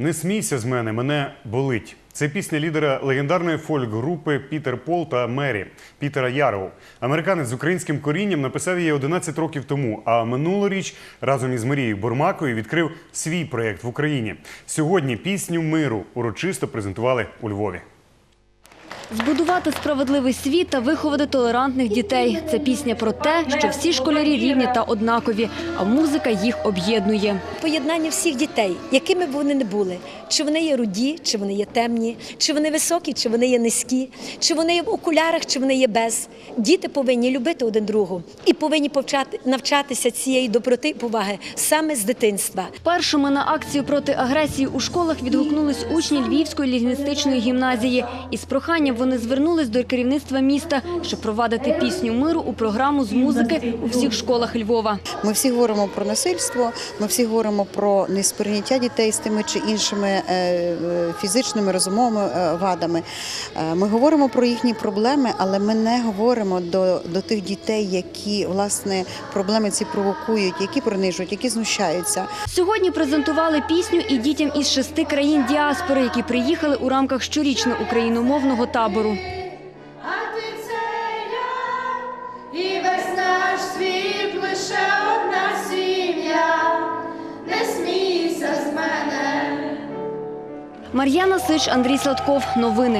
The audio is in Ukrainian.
Не смійся з мене, мене болить. Це пісня лідера легендарної фольк-групи Пітер Пол та Мері Пітера Ярова. Американець з українським корінням написав її 11 років тому. А минулоріч разом із Марією Бурмакою відкрив свій проєкт в Україні. Сьогодні пісню миру урочисто презентували у Львові. Збудувати справедливий світ та виховати толерантних дітей. Це пісня про те, що всі школярі рівні та однакові, а музика їх об'єднує. поєднання всіх дітей, якими б вони не були, чи вони є руді, чи вони є темні, чи вони високі, чи вони є низькі, чи вони є в окулярах, чи вони є без. Діти повинні любити один другу і повинні повчати навчатися цієї доброти і поваги саме з дитинства. Першими на акцію проти агресії у школах відгукнулись учні Львівської лінгвістичної гімназії. Із проханням вони звернулись до керівництва міста, щоб провадити пісню миру у програму з музики у всіх школах Львова. Ми всі говоримо про насильство, ми всі говоримо про несприйняття дітей з тими чи іншими е, е, фізичними розумовими е, вадами. Ми говоримо про їхні проблеми, але ми не говоримо до, до тих дітей, які власне проблеми ці провокують, які принижують, які знущаються. Сьогодні презентували пісню і дітям із шести країн діаспори, які приїхали у рамках щорічного україномовного табору. А ти це я, і весь наш світ лише одна сім'я. Не смійся з мене. Мар'яна Сич, Андрій Сладков. Новини.